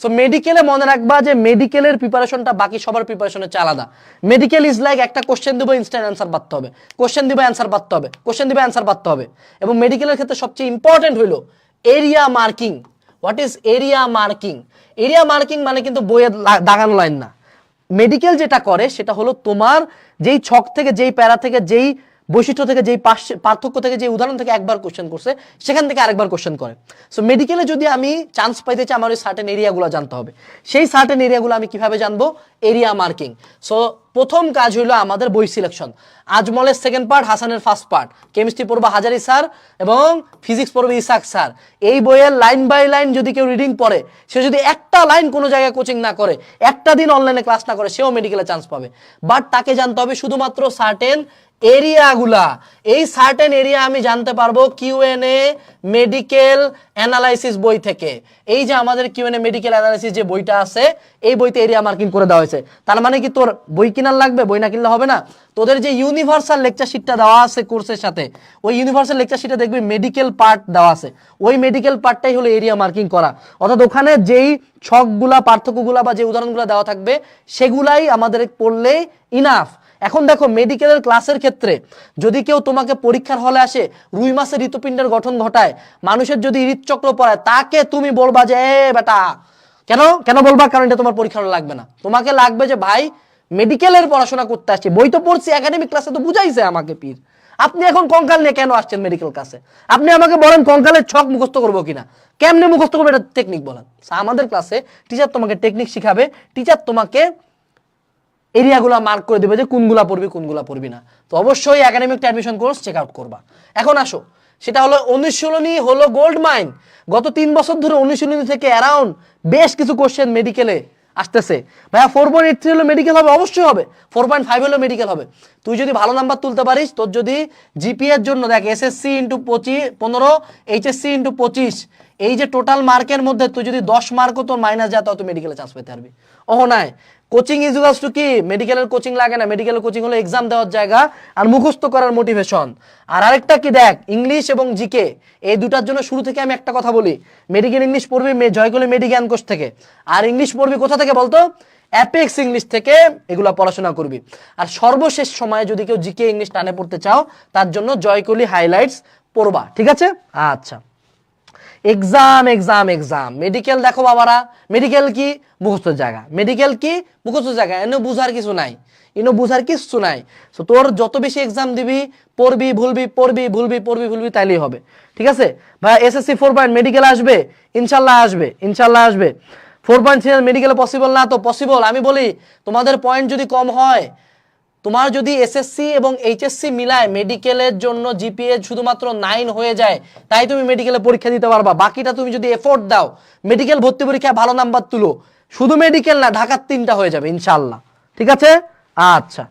So মেডিকেলে মনে রাখবা যে মেডিকেলের প্রিপারেশনটা বাকি সবার প্রিপারেশনের চেয়ে আলাদা। মেডিকেল ইজ লাইক একটা কোশ্চেন দিব ইনস্ট্যান্ট অ্যান্সার বাড়তে হবে। কোশ্চেন দিবে অ্যান্সার বাড়তে হবে। কোশ্চেন দিবে অ্যান্সার বাড়তে হবে। এবং মেডিকেলের ক্ষেত্রে সবচেয়ে ইম্পর্টেন্ট হইল area marking what is area marking area marking মানে কিন্তু বইয়ে দাগানো লাইন না। মেডিকেল যেটা করে, সেটা হলো তোমার যেই ছক থেকে, যেই প্যারা থেকে, যেই বৈশিষ্ট্য থেকে যেই পার্থক্য থেকে যে উদাহরণ থেকে একবার কোশ্চেন করছে, সেখান থেকে আরেকবার কোশ্চেন করে। সো মেডিকেলে যদি আমি চান্স পাইতে চাই, আমার ওই সার্টেন এরিয়াগুলো জানতে হবে। সেই সার্টেন এরিয়াগুলো আমি কীভাবে জানব? এরিয়া মার্কিং সো প্রথম কাজ হইল আমাদের বই সিলেকশন আজমলের সেকেন্ড পার্ট হাসানের ফার্স্ট পার্ট কেমিস্ট্রি পড়বে হাজারি স্যার এবং ফিজিক্স পড়বে ইসাক স্যার। এই বইয়ের লাইন বাই লাইন যদি কেউ রিডিং পড়ে, সে যদি একটা লাইন কোনো জায়গায় কোচিং না করে, একটা দিন অনলাইনে ক্লাস না করে, সেও মেডিকেলে চান্স পাবে। বাট তাকে জানতে হবে শুধুমাত্র সার্টেন এরিয়াগুলা, এই সার্টেন এরিয়া আমি জানতে পারব কিউএনএ মেডিকেল অ্যানালাইসিস বই থেকে। এই যে আমাদের কিউএনএ মেডিকেল অ্যানালাইসিস যে বইটা আছে, এই বইতে এরিয়া মার্কিং করে দেওয়া হয়েছে। তার মানে কি তোর বই কিনার লাগবে? বই না কিনলে হবে না। তোদের যে ইউনিভার্সাল লেকচার শিটটা দেওয়া আছে কোর্সের সাথে, ওই ইউনিভার্সাল লেকচার শিটে দেখবি মেডিকেল পার্ট দেওয়া আছে। ওই মেডিকেল পার্টটাই হলো এরিয়া মার্কিং করা। অর্থাৎ ওখানে যেই ছকগুলা, পার্থক্যগুলা বা যে উদাহরণগুলো দেওয়া থাকবে, সেগুলাই আমাদের পড়লেই ইনাফ এখন দেখো মেডিকেলের ক্লাসের ক্ষেত্রে যদি কেউ তোমাকে পরীক্ষার হলে আসে, রুই মাসের হৃতপিণ্ডের গঠন ঘটায়, মানুষের যদি হৃদচক্র পড়ায় তাকে তুমি বলবা যে, এ বেটা, কেন? কেন বলবা? কারণ এটা তোমার পরীক্ষার লাগবে না। তোমাকে লাগবে যে, ভাই মেডিকেলের পড়াশোনা করতে আসছে, বই তো পড়ছি একাডেমিক ক্লাসে তো বুঝাইছে আমাকে পীর। আপনি এখন কঙ্কাল নিয়ে কেন আসছেন মেডিকেল ক্লাসে আপনি আমাকে বলেন কঙ্কালের ছক মুখস্থ করব কিনা? কেমনে মুখস্থ করব? এটা টেকনিক বলেন। আমাদের ক্লাসে টিচার তোমাকে টেকনিক শিখাবে টিচার তোমাকে এরিয়াগুলো মার্ক করে দেবে যে কোনগুলা পড়বি কোনগুলা পড়বি না। তো অবশ্যই academic admission course check out করবা। এখন আসো, সেটা হলো অনুশীলনী হলো গোল্ড মাইন গত তিন বছর ধরে অনুশীলনী থেকে অ্যারাউন্ড বেশ কিছু কোশ্চেন মেডিকেলে আসতেছে। ভাইয়া ফোর পয়েন্ট এইট থ্রি হলো মেডিকেল হবে, অবশ্যই হবে। ফোর পয়েন্ট ফাইভ হলো মেডিকেল হবে। তুই যদি ভালো নাম্বার তুলতে পারিস, তোর যদি জিপিএ এর জন্য দেখ এসএসসি ইন্টু পঁচিশ, পনেরো এইচএসসি ইন্টু পঁচিশ এই যে টোটাল মার্কের মধ্যে তুই যদি দশ মার্কও তোর মাইনাস যায়, তাও তুই মেডিকেলে চান্স পেতে পারবি। ওহ, নাই। কোচিং ইজ টু কি? মেডিকেলের কোচিং লাগে না। মেডিকেলের কোচিং হলো এক্সাম দেওয়ার জায়গা আর মুখস্থ করার মোটিভেশন আর আরেকটা কি দেখ ইংলিশ এবং জিকে এই দুটার জন্য শুরু থেকে আমি একটা কথা বলি। মেডিকেল ইংলিশ পড়বি জয়কলি মেডিজ্ঞান কোর্স থেকে। আর ইংলিশ পড়বি কোথা থেকে বলতো? অ্যাপেক্স ইংলিশ থেকে এগুলা পড়াশোনা করবি। আর সর্বশেষ সময়ে যদি কেউ জিকে ইংলিশ টানে পড়তে চাও, তার জন্য জয়কলি হাইলাইটস পড়বা। ঠিক আছে? আচ্ছা। এক্সাম এক্সাম এক্সাম মেডিকেল দেখো বাবারা মেডিকেল কি? মুখস্থ জায়গা। মেডিকেল কি? মুখস্থ জায়গা। এনে বুঝার কিছু নাই। ইনো বুঝার কিছু নাই। তো তোর যত বেশি এক্সাম দিবি, পড়বি, ভুলবি পড়বি ভুলবি পড়বি, ভুলবি, তাইলেই হবে। ঠিক আছে? ভাই এসএসসি ফোর পয়েন্ট মেডিকেল আসবে? ইনশাল্লাহ আসবে। ইনশাল্লাহ আসবে। Four point three medical possible না তো পসিবল আমি বলি, তোমাদের পয়েন্ট যদি কম হয় তোমার যদি এসএসসি এবং এইচএসসি মিলায় মেডিকেলের জন্য জিপিএ শুধুমাত্র নাইন হয়ে যায়, তাই তুমি মেডিকেলে পরীক্ষা দিতে পারবা। বাকিটা তুমি যদি এফোর্ট দাও মেডিকেল ভর্তি পরীক্ষায় ভালো নাম্বার তুলো। শুধু মেডিকেল না, ঢাকার তিনটা হয়ে যাবে ইনশাল্লাহ ঠিক আছে? আচ্ছা।